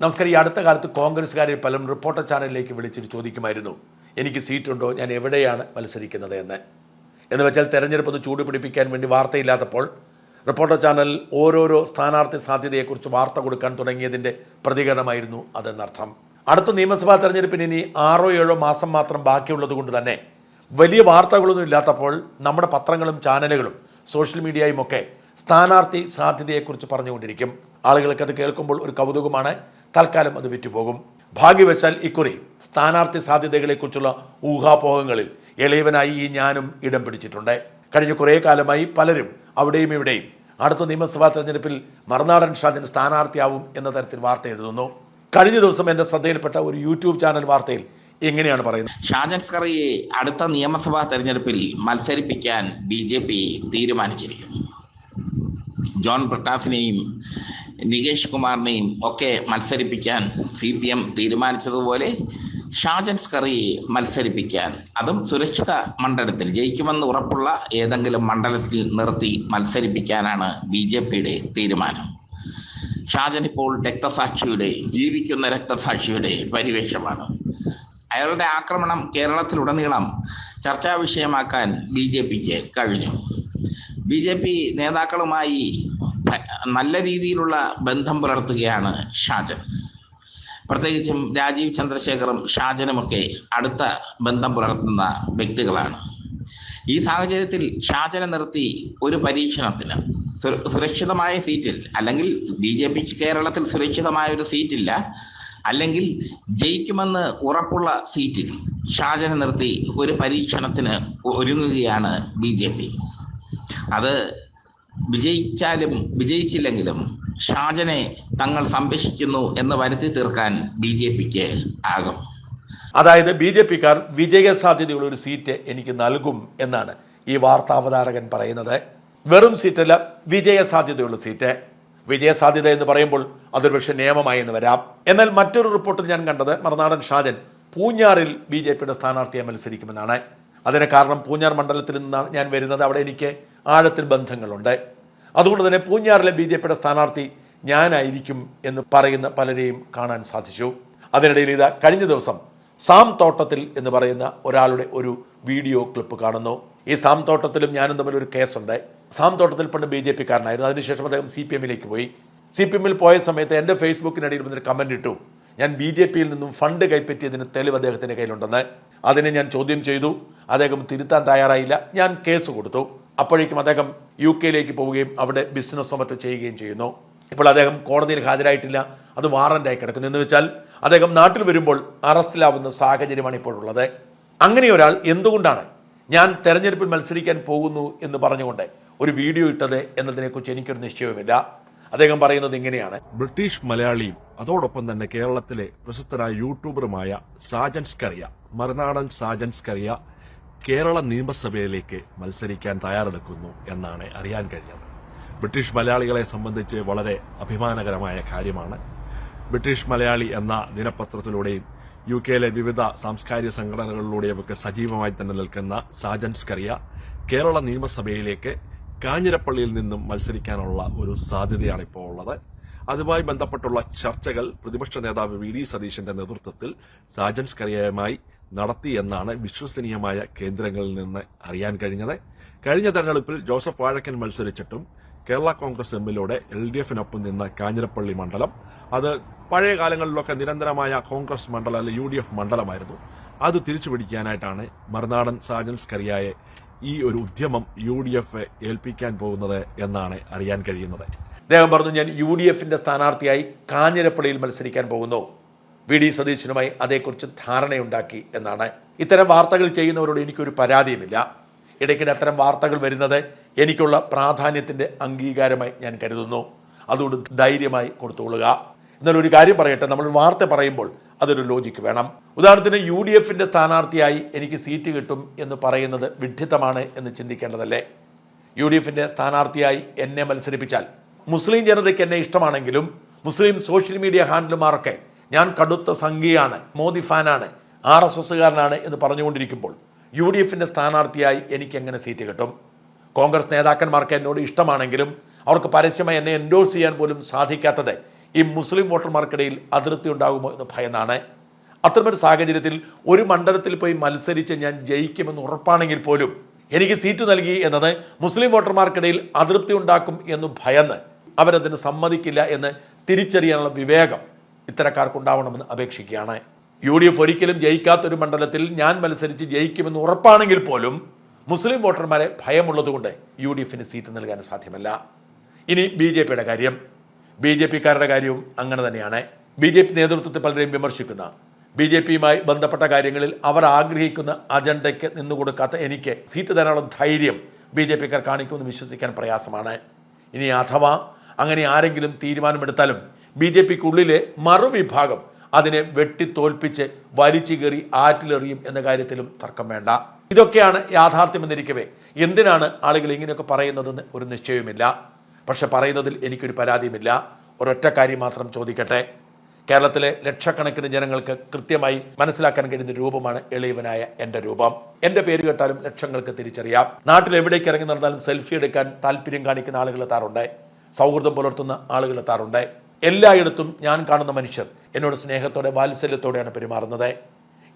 നമസ്കാരം. ഈ അടുത്ത കാലത്ത് കോൺഗ്രസ്സുകാരെ പലരും റിപ്പോർട്ടർ ചാനലിലേക്ക് വിളിച്ചിട്ട് ചോദിക്കുമായിരുന്നു എനിക്ക് സീറ്റുണ്ടോ? ഞാൻ എവിടെയാണ് മത്സരിക്കുന്നത് എന്ന്? എന്ന് വെച്ചാൽ തെരഞ്ഞെടുപ്പ് ഒന്ന് ചൂട് പിടിപ്പിക്കാൻ വേണ്ടി വാർത്തയില്ലാത്തപ്പോൾ റിപ്പോർട്ടർ ചാനൽ ഓരോരോ സ്ഥാനാർത്ഥി സാധ്യതയെക്കുറിച്ച് വാർത്ത കൊടുക്കാൻ തുടങ്ങിയതിന്റെ പ്രതികരണമായിരുന്നു അതെന്നർത്ഥം. അടുത്ത നിയമസഭാ തെരഞ്ഞെടുപ്പിന് ഇനി ആറോ ഏഴോ മാസം മാത്രം ബാക്കിയുള്ളത് കൊണ്ട് തന്നെ വലിയ വാർത്തകളൊന്നും ഇല്ലാത്തപ്പോൾ നമ്മുടെ പത്രങ്ങളും ചാനലുകളും സോഷ്യൽ മീഡിയയും ഒക്കെ സ്ഥാനാർത്ഥി സാധ്യതയെക്കുറിച്ച് പറഞ്ഞുകൊണ്ടിരിക്കും. ആളുകൾക്ക് അത് കേൾക്കുമ്പോൾ ഒരു കൗതുകമാണ്. തൽക്കാലം അത് വിറ്റുപോകും. ഭാഗ്യവശാൽ ഇക്കുറി സ്ഥാനാർത്ഥി സാധ്യതകളെക്കുറിച്ചുള്ള ഊഹാപോഹങ്ങളിൽ എളിയവനായി ഈ ഞാനും ഇടം പിടിച്ചിട്ടുണ്ട്. കഴിഞ്ഞ കുറേ കാലമായി പലരും അവിടെയും ഇവിടെയും അടുത്ത നിയമസഭാ തെരഞ്ഞെടുപ്പിൽ മറുനാടൻ ഷാജിന് സ്ഥാനാർത്ഥിയാവും എന്ന തരത്തിൽ വാർത്ത എഴുതുന്നു. കഴിഞ്ഞ ദിവസം എന്റെ ശ്രദ്ധയിൽപ്പെട്ട ഒരു യൂട്യൂബ് ചാനൽ വാർത്തയിൽ എങ്ങനെയാണ് പറയുന്നത്. ഷാജൻ സ്കറിയെ അടുത്ത നിയമസഭാ തെരഞ്ഞെടുപ്പിൽ മത്സരിപ്പിക്കാൻ ബി ജെ പി തീരുമാനിച്ചിരിക്കുന്നു. ജോൺ ബ്രിട്ടാസിനെയും നികേഷ് കുമാറിനെയും ഒക്കെ മത്സരിപ്പിക്കാൻ സി പി എം തീരുമാനിച്ചതുപോലെ ഷാജൻ സ്കറിയെ മത്സരിപ്പിക്കാൻ. അതും സുരക്ഷിത മണ്ഡലത്തിൽ ജയിക്കുമെന്ന് ഉറപ്പുള്ള ഏതെങ്കിലും മണ്ഡലത്തിൽ നിർത്തി മത്സരിപ്പിക്കാനാണ് ബി ജെ പിയുടെ തീരുമാനം. ഷാജൻ ഇപ്പോൾ രക്തസാക്ഷിയുടെ ജീവിക്കുന്ന രക്തസാക്ഷിയുടെ പരിവേഷമാണ്. അയാളുടെ ആക്രമണം കേരളത്തിലുടനീളം ചർച്ചാ വിഷയമാക്കാൻ ബി ജെ പിക്ക് കഴിഞ്ഞു. ബി ജെ പി നേതാക്കളുമായി നല്ല രീതിയിലുള്ള ബന്ധം പുലർത്തുകയാണ് ഷാജൻ. പ്രത്യേകിച്ചും രാജീവ് ചന്ദ്രശേഖറും ഷാജനുമൊക്കെ അടുത്ത ബന്ധം പുലർത്തുന്ന വ്യക്തികളാണ്. ഈ സാഹചര്യത്തിൽ ഷാജനെ നിർത്തി ഒരു പരീക്ഷണത്തിന്. സുരക്ഷിതമായ സീറ്റിൽ അല്ലെങ്കിൽ ബി ജെ പിക്ക് കേരളത്തിൽ സുരക്ഷിതമായ ഒരു സീറ്റില്ല അല്ലെങ്കിൽ ജയിക്കുമെന്ന് ഉറപ്പുള്ള സീറ്റിൽ ഷാജനെ നിർത്തി ഒരു പരീക്ഷണത്തിന് ഒരുങ്ങുകയാണ് ബി ജെ പി. അത് വിജയിച്ചാലും വിജയിച്ചില്ലെങ്കിലും ഷാജനെ തങ്ങൾ സംരക്ഷിക്കുന്നു എന്ന് വരുത്തി തീർക്കാൻ ബി ജെ പിക്ക് ആകും. അതായത് ബി ജെ പിക്കാർ വിജയ സാധ്യതയുള്ള ഒരു സീറ്റ് എനിക്ക് നൽകും എന്നാണ് ഈ വാർത്താവതാരകൻ പറയുന്നത്. വെറും സീറ്റല്ല വിജയ സാധ്യതയുള്ള സീറ്റ്. വിജയ സാധ്യത എന്ന് പറയുമ്പോൾ അതൊരു പക്ഷെ നിയമമായി എന്ന് വരാം. എന്നാൽ മറ്റൊരു റിപ്പോർട്ടിൽ ഞാൻ കണ്ടത് മറുനാടൻ ഷാജൻ പൂഞ്ഞാറിൽ ബി ജെ പിയുടെ സ്ഥാനാർത്ഥിയെ മത്സരിക്കുമെന്നാണ്. അതിന് കാരണം പൂഞ്ഞാർ മണ്ഡലത്തിൽ നിന്നാണ് ഞാൻ വരുന്നത്. അവിടെ എനിക്ക് ആഴത്തിൽ ബന്ധങ്ങളുണ്ട്. അതുകൊണ്ട് തന്നെ പൂഞ്ഞാറിലെ ബി ജെ പിയുടെ സ്ഥാനാർത്ഥി ഞാനായിരിക്കും എന്ന് പറയുന്ന പലരെയും കാണാൻ സാധിച്ചു. അതിനിടയിൽ ഇതാ കഴിഞ്ഞ ദിവസം സാം തോട്ടത്തിൽ എന്ന് പറയുന്ന ഒരാളുടെ ഒരു വീഡിയോ ക്ലിപ്പ് കാണുന്നു. ഈ സാം തോട്ടത്തിലും ഞാനും തമ്മിൽ ഒരു കേസുണ്ട്. സാം തോട്ടത്തിൽ പണ്ട് ബി ജെ പിക്കാരനായിരുന്നു. അതിനുശേഷം അദ്ദേഹം സി പി എമ്മിലേക്ക് പോയി. സി പി എമ്മിൽ പോയ സമയത്ത് എന്റെ ഫേസ്ബുക്കിനിടയിൽ വന്നൊരു കമന്റ് ഇട്ടു. ഞാൻ ബി ജെ പിയിൽ നിന്നും ഫണ്ട് കൈപ്പറ്റിയതിന് തെളിവ് അദ്ദേഹത്തിന്റെ കയ്യിലുണ്ടെന്ന്. അതിനെ ഞാൻ ചോദ്യം ചെയ്തു. അദ്ദേഹം തിരുത്താൻ തയ്യാറായില്ല. ഞാൻ കേസ് കൊടുത്തു. അപ്പോഴേക്കും അദ്ദേഹം യു കെയിലേക്ക് പോവുകയും അവിടെ ബിസിനസ്സോ മറ്റോ ചെയ്യുകയും ചെയ്യുന്നു. ഇപ്പോൾ അദ്ദേഹം കോടതിയിൽ ഹാജരായിട്ടില്ല. അത് വാറന്റായി കിടക്കുന്നു. എന്ന് വെച്ചാൽ അദ്ദേഹം നാട്ടിൽ വരുമ്പോൾ അറസ്റ്റിലാവുന്ന സാഹചര്യമാണ് ഇപ്പോഴുള്ളത് അങ്ങനെ ഒരാൾ എന്തുകൊണ്ടാണ് ഞാൻ തെരഞ്ഞെടുപ്പിൽ മത്സരിക്കാൻ പോകുന്നു എന്ന് പറഞ്ഞുകൊണ്ട് ഒരു വീഡിയോ ഇട്ടത് എന്നതിനെക്കുറിച്ച് എനിക്കൊരു നിശ്ചയവുമില്ല. അദ്ദേഹം പറയുന്നത് ഇങ്ങനെയാണ്. ബ്രിട്ടീഷ് മലയാളിയും അതോടൊപ്പം തന്നെ കേരളത്തിലെ പ്രശസ്തനായ യൂട്യൂബറുമായ സാജൻസ് കറിയ മറുനാടൻ സാജൻസ് കറിയ കേരള നിയമസഭയിലേക്ക് മത്സരിക്കാൻ തയ്യാറെടുക്കുന്നു എന്നാണ് അറിയാൻ കഴിഞ്ഞത്. ബ്രിട്ടീഷ് മലയാളികളെ സംബന്ധിച്ച് വളരെ അഭിമാനകരമായ കാര്യമാണ്. ബ്രിട്ടീഷ് മലയാളി എന്ന ദിനപത്രത്തിലൂടെയും യു കെയിലെ വിവിധ സാംസ്കാരിക സംഘടനകളിലൂടെയും ഒക്കെ സജീവമായി തന്നെ നിൽക്കുന്ന സാജൻസ് കറിയ കേരള നിയമസഭയിലേക്ക് കാഞ്ഞിരപ്പള്ളിയിൽ നിന്നും മത്സരിക്കാനുള്ള ഒരു സാധ്യതയാണ് ഇപ്പോൾ ഉള്ളത്. അതുമായി ബന്ധപ്പെട്ടുള്ള ചർച്ചകൾ പ്രതിപക്ഷ നേതാവ് വി ഡി സതീശന്റെ നേതൃത്വത്തിൽ സാജൻസ് കറിയയുമായി നടത്തി എന്നാണ് വിശ്വസനീയമായ കേന്ദ്രങ്ങളിൽ നിന്ന് അറിയാൻ കഴിഞ്ഞത്. കഴിഞ്ഞ തെരഞ്ഞെടുപ്പിൽ ജോസഫ് വാഴക്കൻ മത്സരിച്ചിട്ടും കേരള കോൺഗ്രസ് എമ്മിലൂടെ എൽ ഡി എഫിനൊപ്പം നിന്ന കാഞ്ഞിരപ്പള്ളി മണ്ഡലം. അത് പഴയ കാലങ്ങളിലൊക്കെ നിരന്തരമായ കോൺഗ്രസ് മണ്ഡലം അല്ലെ യു ഡി എഫ് മണ്ഡലമായിരുന്നു. അത് തിരിച്ചു പിടിക്കാനായിട്ടാണ് മറുനാടൻ സാജൻസ് കറിയായെ ഈ ഒരു ഉദ്യമം യു ഡി എഫ് ഏൽപ്പിക്കാൻ പോകുന്നത് എന്നാണ് അറിയാൻ കഴിയുന്നത്. അദ്ദേഹം പറഞ്ഞു ഞാൻ യു ഡി എഫിന്റെ സ്ഥാനാർത്ഥിയായി കാഞ്ഞിരപ്പള്ളിയിൽ മത്സരിക്കാൻ പോകുന്നു. വി. ഡി. സതീശനുമായി അതേക്കുറിച്ച് ധാരണയുണ്ടാക്കി എന്നാണ്. ഇത്തരം വാർത്തകൾ ചെയ്യുന്നവരോട് എനിക്കൊരു പരാതിയുമില്ല. ഇടയ്ക്കിടെ അത്തരം വാർത്തകൾ വരുന്നത് എനിക്കുള്ള പ്രാധാന്യത്തിന്റെ അംഗീകാരമായി ഞാൻ കരുതുന്നു. അതുകൊണ്ട് ധൈര്യമായി കൊടുത്തുകൊള്ളുക. എന്നാൽ ഒരു കാര്യം പറയട്ടെ നമ്മൾ വാർത്ത പറയുമ്പോൾ അതൊരു ലോജിക്ക് വേണം. ഉദാഹരണത്തിന് യു ഡി എഫിന്റെ സ്ഥാനാർത്ഥിയായി എനിക്ക് സീറ്റ് കിട്ടും എന്ന് പറയുന്നത് വിഡ്ഢിത്തമാണ് എന്ന് ചിന്തിക്കേണ്ടതല്ലേ? യു ഡി എഫിന്റെ സ്ഥാനാർത്ഥിയായി എന്നെ മത്സരിപ്പിച്ചാൽ മുസ്ലിം ജനതയ്ക്ക് എന്നെ ഇഷ്ടമാണെങ്കിലും മുസ്ലിം സോഷ്യൽ മീഡിയ ഹാൻഡിലുമാരൊക്കെ ഞാൻ കടുത്ത സംഘിയാണ് മോദി ഫാനാണ് ആർ എസ് എസ്സുകാരനാണ് എന്ന് പറഞ്ഞുകൊണ്ടിരിക്കുമ്പോൾ യു ഡി എഫിന്റെ സ്ഥാനാർത്ഥിയായി എനിക്ക് എങ്ങനെ സീറ്റ് കിട്ടും? കോൺഗ്രസ് നേതാക്കന്മാർക്ക് എന്നോട് ഇഷ്ടമാണെങ്കിലും അവർക്ക് പരസ്യമായി എന്നെ എൻഡോഴ്സ് ചെയ്യാൻ പോലും സാധിക്കാത്തത് ഈ മുസ്ലിം വോട്ടർമാർക്കിടയിൽ അതിർത്തി ഉണ്ടാകുമോ എന്ന് ഭയന്നാണ്. അത്തരമൊരു സാഹചര്യത്തിൽ ഒരു മണ്ഡലത്തിൽ പോയി മത്സരിച്ച് ഞാൻ ജയിക്കുമെന്ന് ഉറപ്പാണെങ്കിൽ പോലും എനിക്ക് സീറ്റ് നൽകി എന്നത് മുസ്ലിം വോട്ടർമാർക്കിടയിൽ അതൃപ്തി ഉണ്ടാക്കും എന്ന് ഭയന്ന് അവരതിന് സമ്മതിക്കില്ല എന്ന് തിരിച്ചറിയാനുള്ള വിവേകം ഇത്തരക്കാർക്കുണ്ടാവണമെന്ന് അപേക്ഷിക്കുകയാണ്. യു ഡി എഫ് ഒരിക്കലും ജയിക്കാത്തൊരു മണ്ഡലത്തിൽ ഞാൻ മത്സരിച്ച് ജയിക്കുമെന്ന് ഉറപ്പാണെങ്കിൽ പോലും മുസ്ലിം വോട്ടർമാരെ ഭയമുള്ളതുകൊണ്ട് യു ഡി എഫിന് സീറ്റ് നൽകാൻ സാധ്യമല്ല. ഇനി ബി ജെ പിയുടെ കാര്യം. ബി ജെ പിക്കാരുടെ കാര്യവും അങ്ങനെ തന്നെയാണ്. ബി ജെ പി നേതൃത്വത്തെ പലരെയും വിമർശിക്കുന്ന ബി ജെ പിയുമായി ബന്ധപ്പെട്ട കാര്യങ്ങളിൽ അവർ ആഗ്രഹിക്കുന്ന അജണ്ടയ്ക്ക് നിന്നുകൊടുക്കാത്ത എനിക്ക് സീറ്റ് തരാനുള്ള ധൈര്യം ബി ജെ പിക്കാർ കാണിക്കുമെന്ന് വിശ്വസിക്കാൻ പ്രയാസമാണ്. ഇനി അഥവാ അങ്ങനെ ആരെങ്കിലും തീരുമാനമെടുത്താലും ബി ജെ പിക്കുള്ളിലെ മറുവിഭാഗം അതിനെ വെട്ടിത്തോൽപ്പിച്ച് വലിച്ചു കയറി ആറ്റിലെറിയും എന്ന കാര്യത്തിലും തർക്കം വേണ്ട. ഇതൊക്കെയാണ് യാഥാർത്ഥ്യമെന്നിരിക്കവേ. എന്തിനാണ് ആളുകൾ ഇങ്ങനെയൊക്കെ പറയുന്നതെന്ന് ഒരു നിശ്ചയവുമില്ല. പക്ഷെ പറയുന്നതിൽ എനിക്കൊരു പരാതിയുമില്ല. ഒരൊറ്റ കാര്യം മാത്രം ചോദിക്കട്ടെ. കേരളത്തിലെ ലക്ഷക്കണക്കിന് ജനങ്ങൾക്ക് കൃത്യമായി മനസ്സിലാക്കാൻ കഴിയുന്ന രൂപമാണ് എളിയവനായ എന്റെ രൂപം. എന്റെ പേര് കേട്ടാലും ലക്ഷങ്ങൾക്ക് തിരിച്ചറിയാം. നാട്ടിൽ എവിടേക്ക് ഇറങ്ങി നടന്നാലും സെൽഫി എടുക്കാൻ താല്പര്യം കാണിക്കുന്ന ആളുകൾ എത്താറുണ്ട്. സൗഹൃദം പുലർത്തുന്ന ആളുകൾ എത്താറുണ്ട്. എല്ലായിടത്തും ഞാൻ കാണുന്ന മനുഷ്യർ എന്നോട് സ്നേഹത്തോടെ വാത്സല്യത്തോടെയാണ് പെരുമാറുന്നത്.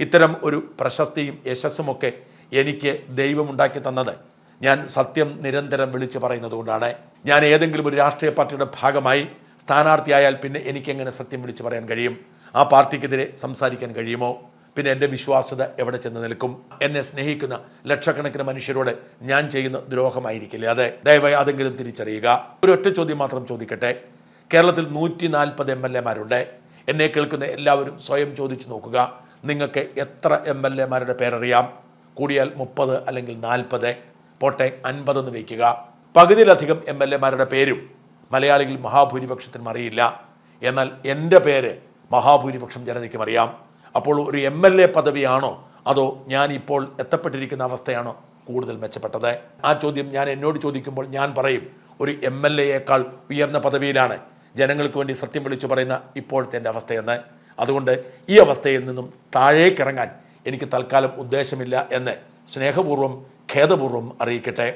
ഇത്തരം ഒരു പ്രശസ്തിയും യശസ്സുമൊക്കെ എനിക്ക് ദൈവമുണ്ടാക്കി തന്നത്. ഞാൻ സത്യം നിരന്തരം വിളിച്ചു പറയുന്നത് കൊണ്ടാണ്. ഞാൻ ഏതെങ്കിലും ഒരു രാഷ്ട്രീയ പാർട്ടിയുടെ ഭാഗമായി സ്ഥാനാർത്ഥിയായാൽ പിന്നെ എനിക്കെങ്ങനെ സത്യം വിളിച്ചു പറയാൻ കഴിയും? ആ പാർട്ടിക്കെതിരെ സംസാരിക്കാൻ കഴിയുമോ? പിന്നെ എന്റെ വിശ്വാസ്യത എവിടെ ചെന്ന് നിൽക്കും? എന്നെ സ്നേഹിക്കുന്ന ലക്ഷക്കണക്കിന് മനുഷ്യരോട് ഞാൻ ചെയ്യുന്ന ദ്രോഹമായിരിക്കില്ല അതെ? ദയവായി അതെങ്കിലും തിരിച്ചറിയുക. ഒരു ഒറ്റ ചോദ്യം മാത്രം ചോദിക്കട്ടെ. കേരളത്തിൽ നൂറ്റി നാൽപ്പത് എം എൽ എമാരുണ്ട് എന്നെ കേൾക്കുന്ന എല്ലാവരും സ്വയം ചോദിച്ചു നോക്കുക. നിങ്ങൾക്ക് എത്ര എം എൽ എമാരുടെ പേരറിയാം? കൂടിയാൽ മുപ്പത് അല്ലെങ്കിൽ നാൽപ്പത്. പോട്ടെ അൻപതെന്ന് വയ്ക്കുക. പകുതിയിലധികം എം എൽ എമാരുടെ പേരും മലയാളികൾ മഹാഭൂരിപക്ഷത്തിനും അറിയില്ല. എന്നാൽ എന്റെ പേര് മഹാഭൂരിപക്ഷം ജനതയ്ക്കും അറിയാം. അപ്പോൾ ഒരു എം എൽ എ പദവിയാണോ? അതോ ഞാൻ ഇപ്പോൾ എത്തപ്പെട്ടിരിക്കുന്ന അവസ്ഥയാണോ കൂടുതൽ മെച്ചപ്പെട്ടത്? ആ ചോദ്യം ഞാൻ എന്നോട് ചോദിക്കുമ്പോൾ ഞാൻ പറയും ഒരു എം എൽ എയേക്കാൾ ഉയർന്ന പദവിയിലാണ്. ജനങ്ങൾക്ക് വേണ്ടി സത്യം വിളിച്ചു പറയുന്ന ഇപ്പോഴത്തെ എന്റെ അവസ്ഥയെന്ന്. അതുകൊണ്ട് ഈ അവസ്ഥയിൽ നിന്നും താഴേക്കിറങ്ങാൻ എനിക്ക് തൽക്കാലം ഉദ്ദേശമില്ല എന്ന് സ്നേഹപൂർവം ഖേദപൂർവം അറിയിക്കട്ടെ.